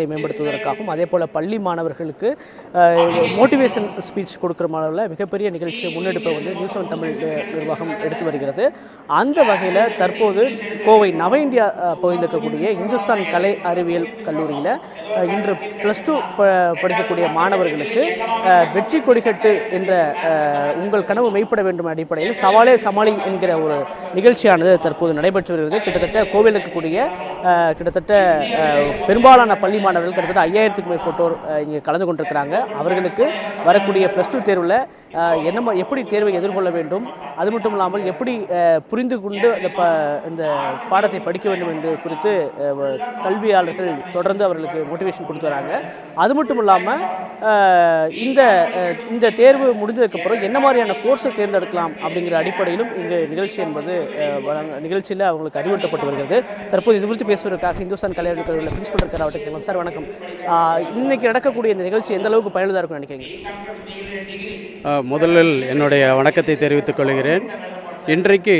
மேம்படுத்துவதற்காகவும் அதே போல் பள்ளி மாணவர்களுக்கு மோட்டிவேஷன் ஸ்பீச் கொடுக்குற அளவில் மிகப்பெரிய நிகழ்ச்சி முன்னெடுப்பை வந்து நியூஸ் செவன் தமிழ் நிர்வாகம் எடுத்து வருகிறது. அந்த வகையில் தற்போது கோவை நவ இந்தியா பகுதியில் இருக்கக்கூடிய இந்துஸ்தான் கலை அறிவியல் கல்லூரியில் இன்று ப்ளஸ் டூ படிக்கக்கூடிய மாணவர்களுக்கு வெற்றி கொடிகட்டு என்ற உங்கள் கனவு மெய்ப்பட வேண்டும் அடிப்படையில் சவாலே சமாளி என்கிற ஒரு நிகழ்ச்சியானது தற்போது நடைபெற்று வருகிறது. கிட்டத்தட்ட கோவில் இருக்கக்கூடிய கிட்டத்தட்ட பெரும்பாலான பள்ளி மாணவர்கள் கிட்டத்தட்ட ஐயாயிரத்துக்கு மேற்பட்டோர் இங்கே கலந்து கொண்டிருக்கிறாங்க. அவர்களுக்கு வரக்கூடிய ப்ளஸ் டூ தேர்வில் என்ன எப்படி தேர்வை எதிர்கொள்ள வேண்டும்? அது மட்டும் இல்லாமல் எப்படி புரிந்து கொண்டு அந்த ப இந்த பாடத்தை படிக்க வேண்டும் என்று குறித்து கல்வியாளர்கள் தொடர்ந்து அவர்களுக்கு மோட்டிவேஷன் கொடுத்து வராங்க. அது மட்டும் இல்லாமல் இந்த இந்த தேர்வு முடிஞ்சதுக்கப்புறம் என்ன மாதிரியான கோர்ஸை தேர்ந்தெடுக்கலாம் அப்படிங்கிற அடிப்படையிலும் இங்கு நிகழ்ச்சி என்பது நிகழ்ச்சியில் அவங்களுக்கு அறிவுறுத்தப்பட்டு வருகிறது. தற்போது இது குறித்து பேசுவதற்காக இந்துஸ்தான் கல்யாண கல்லூரியில் பிரின்சிபல் இருக்கிற சார் வணக்கம். இன்னைக்கு நடக்கக்கூடிய இந்த நிகழ்ச்சி எந்த அளவுக்கு பயனுள்ளதாக இருக்கும்னு நினைக்கிறீங்க? முதலில் என்னுடைய வணக்கத்தை தெரிவித்துக் கொள்கிறேன். இன்றைக்கு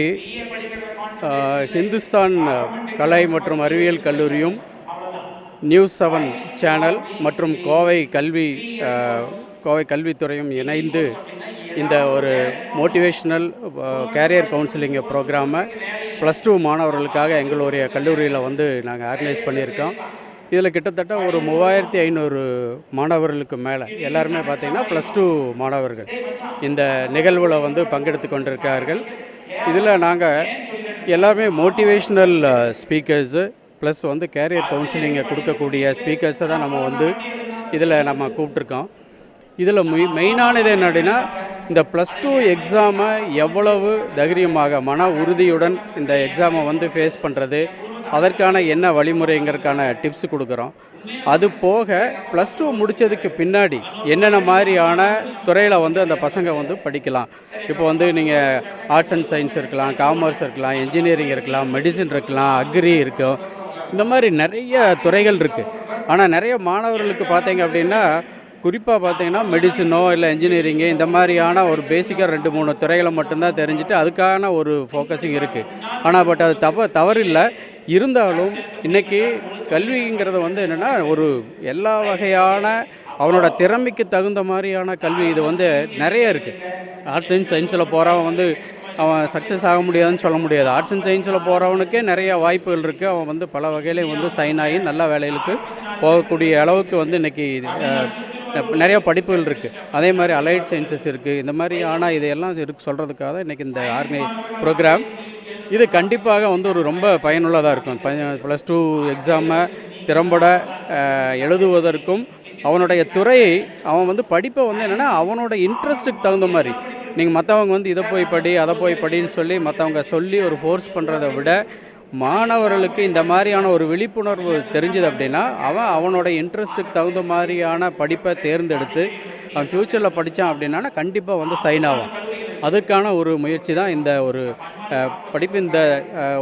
ஹிந்துஸ்தான் கலை மற்றும் அறிவியல் கல்லூரியும் நியூஸ் செவன் சேனல் மற்றும் கோவை கல்வி கோவை கல்வித்துறையும் இணைந்து இந்த ஒரு மோட்டிவேஷ்னல் கேரியர் கவுன்சிலிங் ப்ரோக்ராமை ப்ளஸ் டூ மாணவர்களுக்காக எங்களுடைய கல்லூரியில் வந்து நாங்கள் ஆர்கனைஸ் பண்ணியிருக்கோம். இதில் கிட்டத்தட்ட ஒரு மூவாயிரத்தி ஐநூறு மாணவர்களுக்கு மேலே எல்லாருமே பார்த்தீங்கன்னா ப்ளஸ் டூ மாணவர்கள் இந்த நிகழ்வில் வந்து பங்கெடுத்து கொண்டிருக்கார்கள் இதில் நாங்கள் எல்லாமே மோட்டிவேஷ்னல் ஸ்பீக்கர்ஸு ப்ளஸ் வந்து கேரியர் கவுன்சிலிங்கை கொடுக்கக்கூடிய ஸ்பீக்கர்ஸை தான் நம்ம வந்து இதில் நம்ம கூப்பிட்ருக்கோம் இதில் மெய் மெயினானது என்னடினா இந்த ப்ளஸ் டூ எக்ஸாமை எவ்வளவு தைரியமாக மன உறுதியுடன் இந்த எக்ஸாமை வந்து ஃபேஸ் பண்ணுறது அதற்கான என்ன வழிமுறைங்கிறதுக்கான டிப்ஸ் கொடுக்குறோம். அது போக ப்ளஸ் டூ முடித்ததுக்கு பின்னாடி என்னென்ன மாதிரியான துறையில் வந்து அந்த பசங்க வந்து படிக்கலாம். இப்போ வந்து நீங்கள் ஆர்ட்ஸ் அண்ட் சயின்ஸ் இருக்கலாம் காமர்ஸ் இருக்கலாம் இன்ஜினியரிங் இருக்கலாம் மெடிசின் இருக்கலாம் அக்ரி இருக்கும் இந்த மாதிரி நிறைய துறைகள் இருக்குது ஆனால் நிறைய மாணவர்களுக்கு பார்த்தீங்க அப்படின்னா குறிப்பாக பார்த்தீங்கன்னா மெடிசினோ இல்லை இன்ஜினியரிங்கு இந்த மாதிரியான ஒரு பேசிக்காக ரெண்டு மூணு துறைகளை மட்டும்தான் தெரிஞ்சுட்டு அதுக்கான ஒரு ஃபோக்கஸிங் இருக்குது ஆனால் பட் அது தவ தவறு இல்லை இருந்தாலும் இன்றைக்கி கல்விங்கிறது வந்து என்னென்னா ஒரு எல்லா வகையான அவனோட திறமைக்கு தகுந்த மாதிரியான கல்வி இது வந்து நிறைய இருக்குது ஆர்ட்ஸ் அண்ட் சயின்ஸில் போகிறவன் வந்து அவன் சக்ஸஸ் ஆக முடியாதுன்னு சொல்ல முடியாது. ஆர்ட்ஸ் அண்ட் சயின்ஸில் போகிறவனுக்கே நிறைய வாய்ப்புகள் இருக்குது அவன் வந்து பல வகையிலையும் வந்து சைன் ஆகி நல்ல வேலைகளுக்கு போகக்கூடிய அளவுக்கு வந்து இன்னைக்கு அஹ், நிறைய படிப்புகள் இருக்குது அதே மாதிரி அலைட் சயின்சஸ் இருக்குது இந்த மாதிரி ஆனால் இதையெல்லாம் இருக்கு சொல்கிறதுக்காக இன்றைக்கி இந்த ஆர்மி ப்ரோக்ராம் இது கண்டிப்பாக வந்து ஒரு ரொம்ப பயனுள்ளதாக இருக்கும். ப்ளஸ் டூ எக்ஸாமை திறம்பட எழுதுவதற்கும் அவனுடைய துறையை அவன் வந்து படிப்பை வந்து என்னென்னா அவனோட இன்ட்ரெஸ்ட்டுக்கு தகுந்த மாதிரி. நீங்கள் மற்றவங்க வந்து இதை போய் படி அதை போய் படின்னு சொல்லி மற்றவங்க சொல்லி ஒரு ஃபோர்ஸ் பண்ணுறதை விட மாணவர்களுக்கு இந்த மாதிரியான ஒரு விழிப்புணர்வு தெரிஞ்சது அப்படின்னா அவன் அவனோட இன்ட்ரெஸ்ட்டுக்கு தகுந்த மாதிரியான படிப்பை தேர்ந்தெடுத்து அவன் ஃப்யூச்சரில் படித்தான் அப்படின்னா கண்டிப்பாக வந்து சைன் ஆகும் அதுக்கான ஒரு முயற்சி தான் இந்த ஒரு படிப்பு இந்த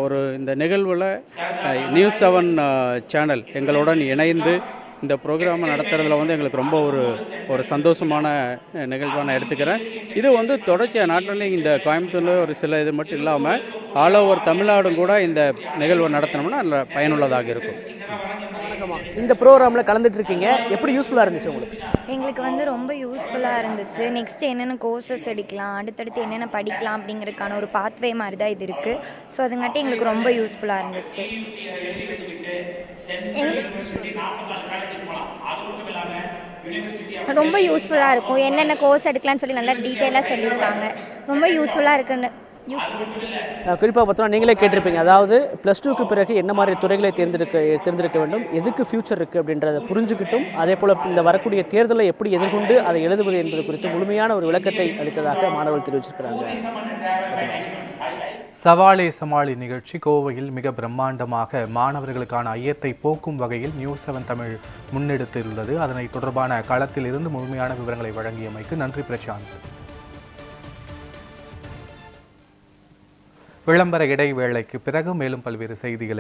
ஒரு இந்த நிகழ்வில் நியூஸ் செவன் சேனல் எங்களுடன் இணைந்து இந்த ப்ரோக்ராமை நடத்துறதுல வந்து எங்களுக்கு ரொம்ப ஒரு ஒரு சந்தோஷமான நிகழ்வாக நான் எடுத்துக்கிறேன். இது வந்து தொடர்ச்சியாக நாட் ஒன்லி இந்த கோயம்புத்தூரில் ஒரு சில இது மட்டும் இல்லாமல் ஆல் ஓவர் தமிழ்நாடும் கூட இந்த நிகழ்வை நடத்தினோம்னா அதில் பயனுள்ளதாக இருக்கும். இந்த ப்ரோக்ராமில் கலந்துட்டு இருக்கீங்க எப்படி யூஸ்ஃபுல்லாக இருந்துச்சு உங்களுக்கு? எங்களுக்கு வந்து ரொம்ப யூஸ்ஃபுல்லாக இருந்துச்சு. நெக்ஸ்ட் என்னென்ன கோர்சஸ் எடுக்கலாம் அடுத்தடுத்து என்னென்ன படிக்கலாம் அப்படிங்கிறதுக்கான ஒரு பாத்வே மாதிரி தான் இது இருக்குது ஸோ அதுங்காட்டி எங்களுக்கு ரொம்ப யூஸ்ஃபுல்லாக இருந்துச்சு. ரொம்ப யூஸ்ஃபுல்லாக இருக்கும். என்னென்ன கோர்ஸ் எடுக்கலாம்னு சொல்லி நல்லா டீட்டெயிலாக சொல்லியிருக்காங்க. ரொம்ப யூஸ்ஃபுல்லாக இருக்குன்னு. குறிப்பாக பார்த்தோம்னா நீங்களே கேட்டிருப்பீங்க. அதாவது ப்ளஸ் டூக்கு பிறகு என்ன மாதிரி துறைகளை தேர்ந்தெடுக்க தேர்ந்தெடுக்க வேண்டும் எதுக்கு ஃபியூச்சர் இருக்குது அப்படின்றத புரிஞ்சுக்கிட்டும் அதே போல் இந்த வரக்கூடிய தேர்தலை எப்படி எதிர்கொண்டு அதை எழுதுவது என்பது குறித்து முழுமையான ஒரு விளக்கத்தை அளித்ததாக மாணவர்கள் தெரிவிச்சிருக்கிறாங்க. சவாலே சமாளி நிகழ்ச்சி கோவையில் மிக பிரம்மாண்டமாக மாணவர்களுக்கான ஐயத்தை போக்கும் வகையில் நியூஸ் செவன் தமிழ் முன்னெடுத்துள்ளது அதனை தொடர்பான களத்தில் இருந்து முழுமையான விவரங்களை வழங்கியமைக்கு நன்றி பிரசாந்த். விளம்பர இடைவேளைக்கு பிறகு மேலும் பல்வேறு செய்திகளை